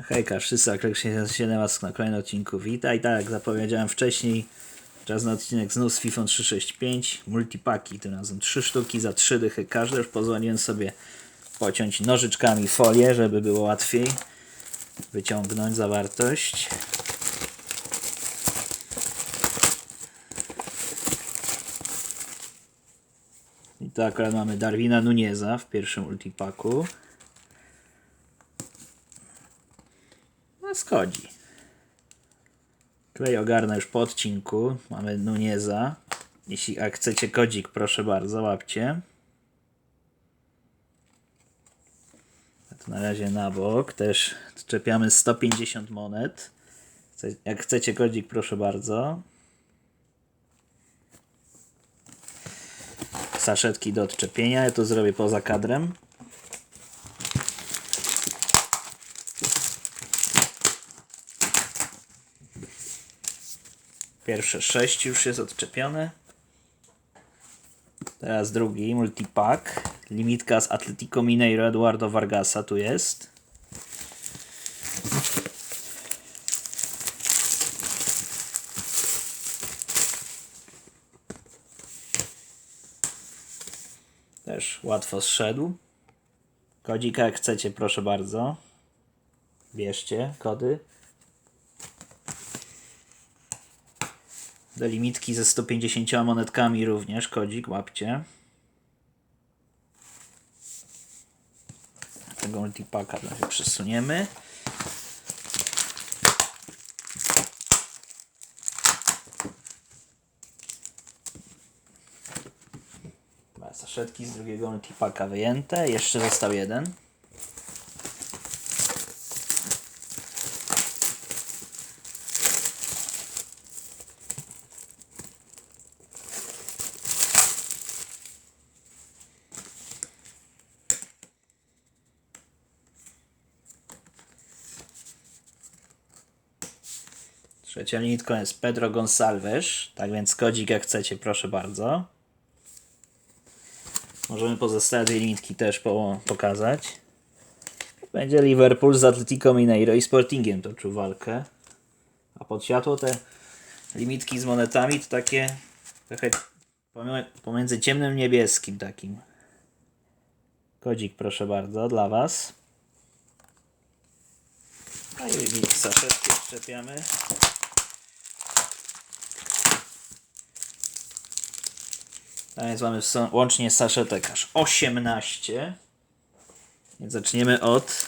Hejka, wszyscy, Aklek 7 Was na kolejnym odcinku witaj. Tak, jak zapowiedziałem wcześniej, czas na odcinek znów z FIFA 365, multipaki, tym razem 3 sztuki za 3 dychy każde. Już pozwoliłem sobie pociąć nożyczkami folię, żeby było łatwiej wyciągnąć zawartość. I to akurat mamy Darwina Nuneza w pierwszym multipaku. No schodzi. Klej ogarnę już po odcinku. Mamy Nunieza. Jeśli jak chcecie kodzik, proszę bardzo, łapcie. A to na razie na bok. Też czepiamy 150 monet. Jak chcecie kodzik, proszę bardzo. Saszetki do odczepienia. Ja to zrobię poza kadrem. Pierwsze sześć już jest odczepione. Teraz drugi, multipack. Limitka z Atletico Mineiro Eduardo Vargasa tu jest. Też łatwo zszedł. Kodzika jak chcecie, proszę bardzo. Bierzcie kody. Do limitki ze 150 monetkami również, kodzik, łapcie. Tego multipaka przesuniemy. Saszetki z drugiego multipaka wyjęte. Jeszcze został jeden. Linitką jest Pedro Gonçalves. Tak więc kodzik jak chcecie, proszę bardzo. Możemy pozostałe dwie linitki też po, pokazać. Będzie Liverpool z Atletico Mineiro i Sportingiem toczył walkę. A pod światło te limitki z monetami to takie trochę pomiędzy ciemnym niebieskim takim. Kodzik proszę bardzo dla Was. No i saszetki szczepiamy. A więc mamy łącznie saszetek aż 18. Więc zaczniemy od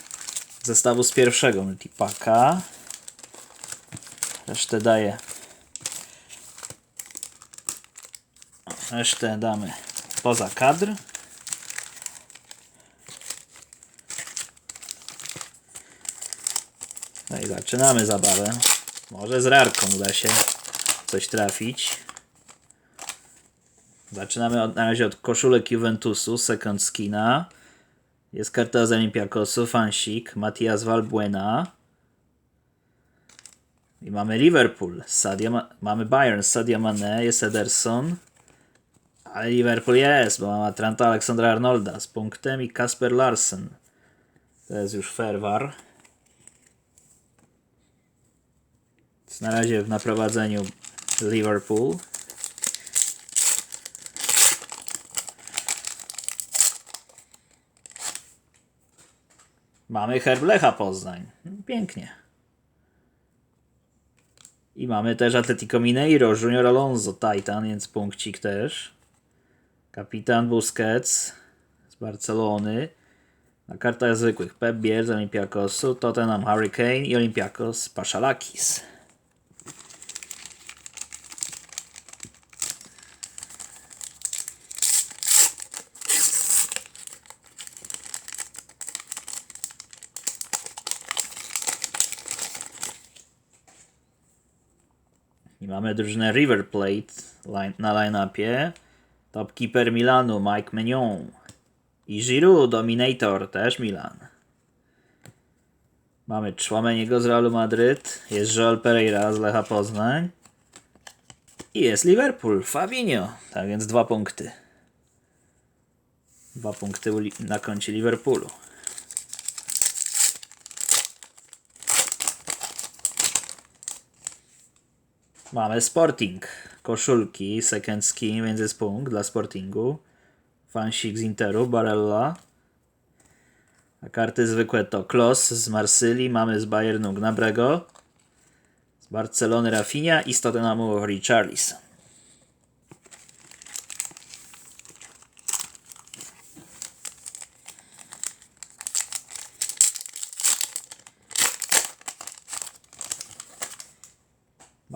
zestawu z pierwszego multipaka. Resztę daję. Resztę damy poza kadr. No i zaczynamy zabawę. Może z rarką uda się coś trafić. Zaczynamy od, na razie od koszulek Juventusu, second skina. Jest karta z Olympiakosu, fansik, Matias Valbuena. I mamy Liverpool, Sadio Ma- mamy Bayern, Sadio Mane, jest Ederson. Ale Liverpool jest, bo mamy Trenta Aleksandra Arnolda z punktem i Kasper Larsen. To jest już Ferwar. Jest na razie na prowadzeniu Liverpool. Mamy herb Lecha Poznań. Pięknie. I mamy też Atletico Mineiro, Junior Alonso, Titan, więc punkcik też. Kapitan Busquets z Barcelony. Na kartach zwykłych Pep Biel z Olympiakosu, Tottenham Hurricane i Olympiakos Paszalakis. Mamy drużynę River Plate na line-upie. Topkeeper Milanu Mike Mignon. I Giroud Dominator też Milan. Mamy Człameniego z Realu Madryt. Jest Joel Pereira z Lecha Poznań. I jest Liverpool, Fabinho. Tak więc dwa punkty. Dwa punkty na koncie Liverpoolu. Mamy Sporting. Koszulki, second skin, więc jest punkt dla Sportingu. Fansik z Interu, Barella. A karty zwykłe to Klos z Marsylii, mamy z Bayernu Gnabrego, z Barcelony Rafinha i z Tottenhamu Richarlison.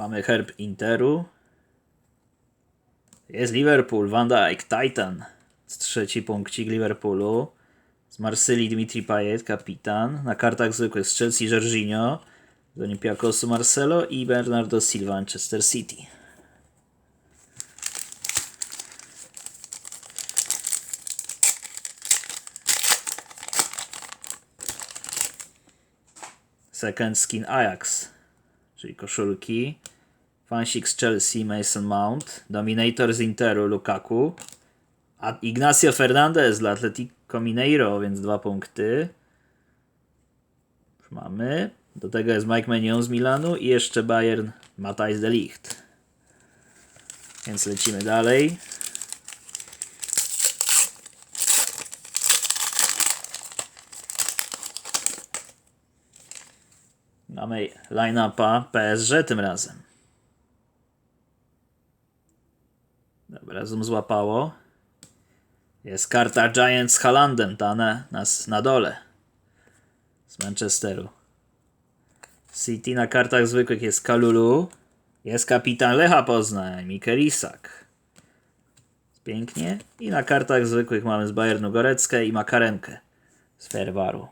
Mamy herb Interu. Jest Liverpool, Van Dijk, Titan. Trzeci punkcik Liverpoolu. Z Marsylii Dimitri Payet, kapitan. Na kartach zwykłych z Chelsea Jorginho. Z Olympiakosu Marcelo i Bernardo Silva Manchester City. Second skin Ajax, czyli koszulki. Fansik z Chelsea, Mason Mount. Dominator z Interu, Lukaku. A Ignacio Fernandez dla Atletico Mineiro, więc dwa punkty. Już mamy. Do tego jest Mike Menion z Milanu i jeszcze Bayern Matthijs de Ligt. Więc lecimy dalej. Mamy line-upa PSG tym razem. Zoom złapało. Jest karta Giants z Halandem, ta na, nas na dole. Z Manchesteru. City na kartach zwykłych jest Kalulu. Jest kapitan Lecha Poznań, Mikel Isak. Pięknie. I na kartach zwykłych mamy z Bayernu Goreckę i Makarenkę z Ferwaru.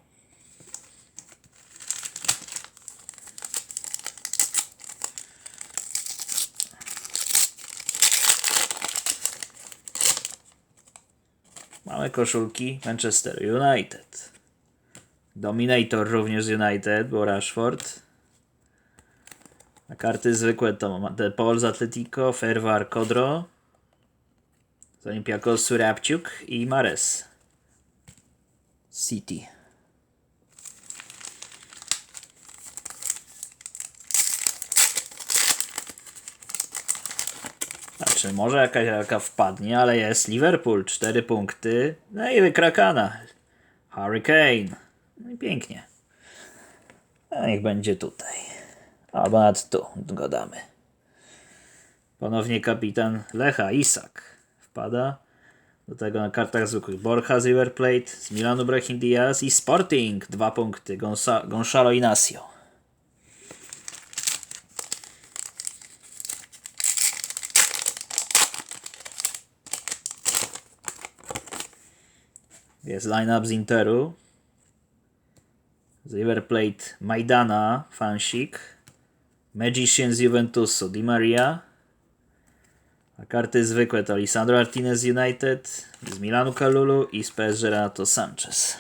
Mamy koszulki Manchester United. Dominator również z United, bo Rashford. A karty zwykłe to De Paul z Atletico, Fervar Kodro, z Olympiakosu Rabciuk i Mares. City. Może jakaś jaka wpadnie, ale jest Liverpool, 4 punkty. No i wykrakana. Hurricane. No i pięknie. A niech będzie tutaj. Albo nad tu go damy. Ponownie kapitan Lecha, Isak. Wpada. Do tego na kartach zwykłych Borja z River Plate, z Milanu Brahim Diaz i Sporting. Dwa punkty. Gonsa- Gonzalo Inacio. Jest line-up z Interu. Z River Plate Maidana, Fansik. Magician z Juventusu, Di Maria. A karty zwykłe to Lisandro Martinez United, z Milanu Kalulu i z PSG Renato Sanchez.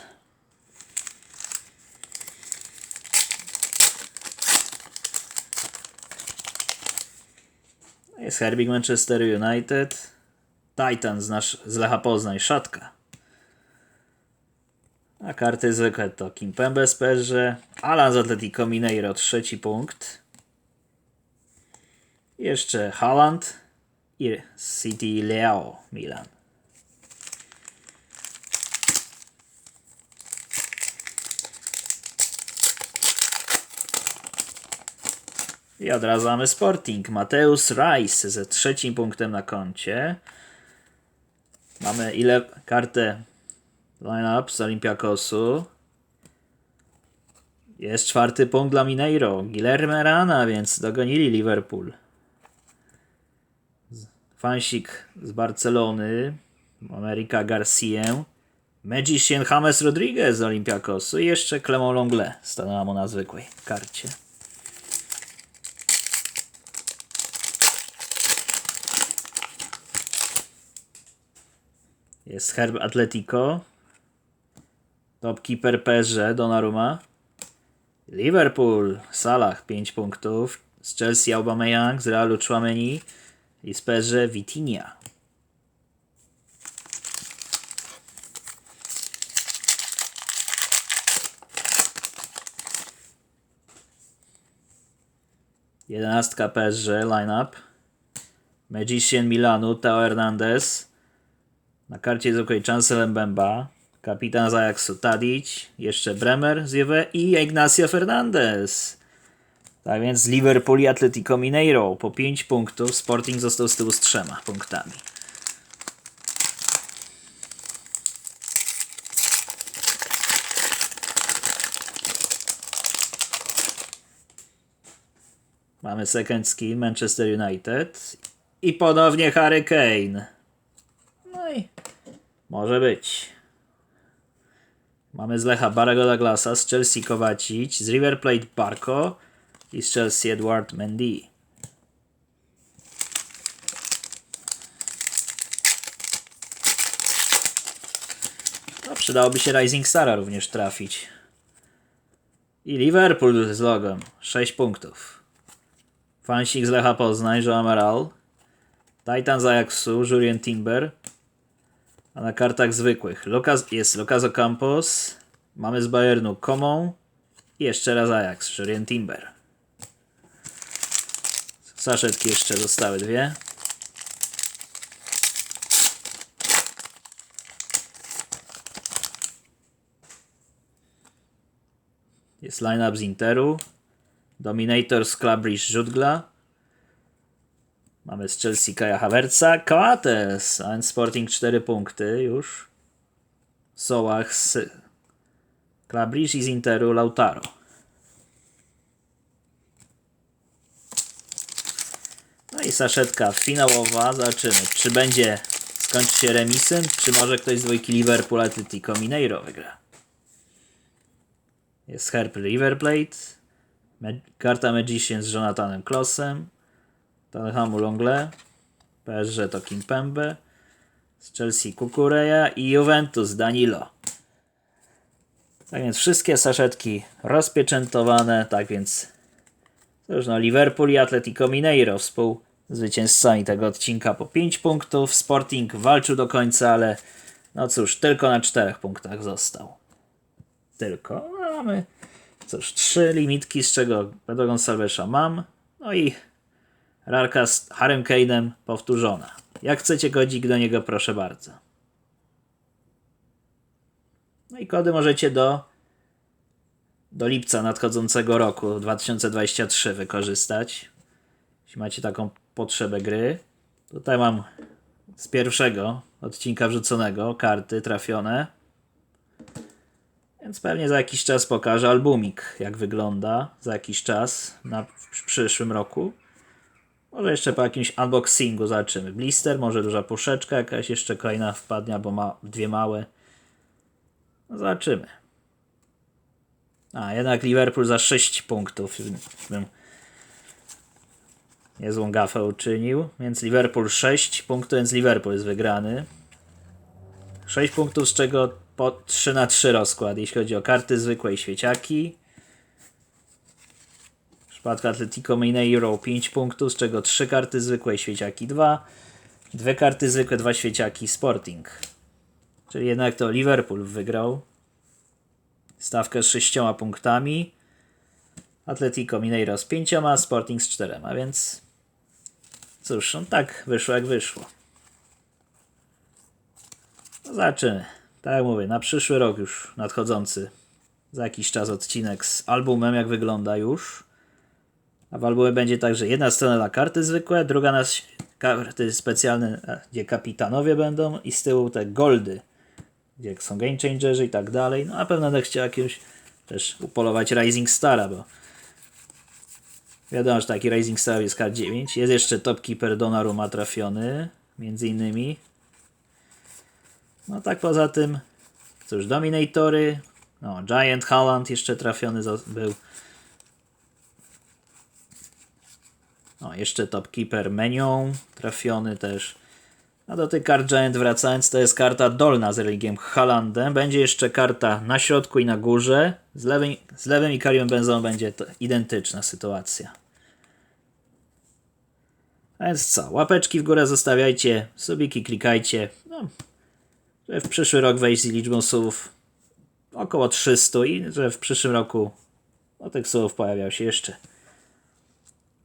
Jest Herbig Manchester United. Titan z, nasz, z Lecha Poznań, Szatka. A karty zwykłe to Kimpembe z PSG, Alan z Atletico Mineiro, trzeci punkt. Jeszcze Haaland i City Leao Milan. I od razu mamy Sporting. Mateusz Rice ze trzecim punktem na koncie. Mamy ile kartę line-up z Olympiakosu. Jest czwarty punkt dla Mineiro. Guilherme Rana, więc dogonili Liverpool. Fansik z Barcelony. Amerika Garcia. Magician James Rodriguez z Olympiakosu. I jeszcze Clement Longle stanęła mu na zwykłej karcie. Jest Herb Atletico. Topkeeper PSG Donnarumma. Liverpool Salah 5 punktów. Z Chelsea Aubameyang, z Realu Chouameni i z PSG Vitinha. Jedenastka PSG line-up. Magician Milanu, Teo Hernandez. Na karcie zwykłej Chancellor Mbemba. Kapitan z Ajaxu Tadic. Jeszcze Bremer z Juve i Ignacio Fernandez. Tak więc Liverpool i Atletico Mineiro po 5 punktów. Sporting został z tyłu z trzema punktami. Mamy second skin Manchester United i ponownie Harry Kane. No i może być. Mamy z Lecha Barego Douglasa, z Chelsea Kowacic, z River Plate Barco i z Chelsea Edward Mendy. No, przydałoby się Rising Stara również trafić. I Liverpool z logem. 6 punktów. Fansik z Lecha Poznań, Joe Amaral. Titan z Ajaxu, Timber. A na kartach zwykłych Lucas, jest Lucas Campos. Mamy z Bayernu Komą. I jeszcze raz Ajax, Julian Timber. Saszetki jeszcze zostały dwie. Jest line-up z Interu. Dominator z Clubbridge Rzutgla. Mamy z Chelsea Kaja Havertza. Coates, a Sporting 4 punkty już. Sołach z Clubbridge i z Interu Lautaro. No i saszetka finałowa. Zobaczymy, czy będzie skończy się remisem, czy może ktoś z dwójki Liverpool Atletico Mineiro wygra. Jest Herb River Plate. Karta Magician z Jonathanem Klossem. Tottenhamu Longle. PSG to Kimpembe. Z Chelsea Kukureya i Juventus Danilo. Tak więc wszystkie saszetki rozpieczętowane. Tak więc cóż no, Liverpool i Atletico Mineiro współzwycięzcami tego odcinka po 5 punktów. Sporting walczył do końca, ale no cóż, tylko na 4 punktach został tylko. No, mamy cóż, trzy limitki, z czego Pedro Gonçalvesa mam. No i rarka z Harem Kane'em powtórzona. Jak chcecie kodzik do niego, proszę bardzo. No i kody możecie do, do lipca nadchodzącego roku 2023 wykorzystać. Jeśli macie taką potrzebę gry. Tutaj mam z pierwszego odcinka wrzuconego karty trafione. Więc pewnie za jakiś czas pokażę albumik, jak wygląda za jakiś czas na, w przyszłym roku. Może jeszcze po jakimś unboxingu zobaczymy. Blister, może duża puszeczka jakaś, jeszcze kolejna wpadnie, albo ma dwie małe. No zobaczymy. A, jednak Liverpool za 6 punktów niezłą gafę uczynił. Więc Liverpool 6 punktów, więc Liverpool jest wygrany. 6 punktów, z czego po 3 na 3 rozkład, jeśli chodzi o karty zwykłe i świeciaki. Przypadku Atletico Mineiro 5 punktów, z czego 3 karty zwykłe i świeciaki 2. Dwie karty zwykłe, dwa świeciaki Sporting. Czyli jednak to Liverpool wygrał. Stawkę z 6 punktami. Atletico Mineiro z 5, Sporting z 4, więc cóż, no tak wyszło jak wyszło. No zobaczymy. Tak jak mówię, na przyszły rok już nadchodzący za jakiś czas odcinek z albumem, jak wygląda już. A w albumie będzie także jedna strona na karty zwykłe, druga na karty specjalne, e, gdzie kapitanowie będą i z tyłu te goldy, gdzie są game changerzy i tak dalej. No a pewno będę chciał jakiegoś też upolować Rising Stara, bo wiadomo, że taki Rising Star jest kart 9. Jest jeszcze Top Keeper Donnarumma trafiony, między innymi. No tak poza tym, cóż, Dominatory, no, Giant Holland jeszcze trafiony był. No, jeszcze Top Keeper Menion trafiony też. A do tych kart Giant wracając, to jest karta dolna z religiem Haalandem. Będzie jeszcze karta na środku i na górze. Z lewym, z lewym i Karim Benzą będzie to identyczna sytuacja. A więc co? Łapeczki w górę zostawiajcie, subiki klikajcie. No, że w przyszły rok wejść z liczbą słów około 300 i że w przyszłym roku no, tych słów pojawiał się jeszcze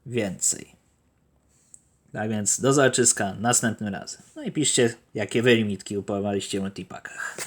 więcej. Tak więc do zobaczyska następnym razem. No i piszcie, jakie wy limitki upawaliście w multipakach.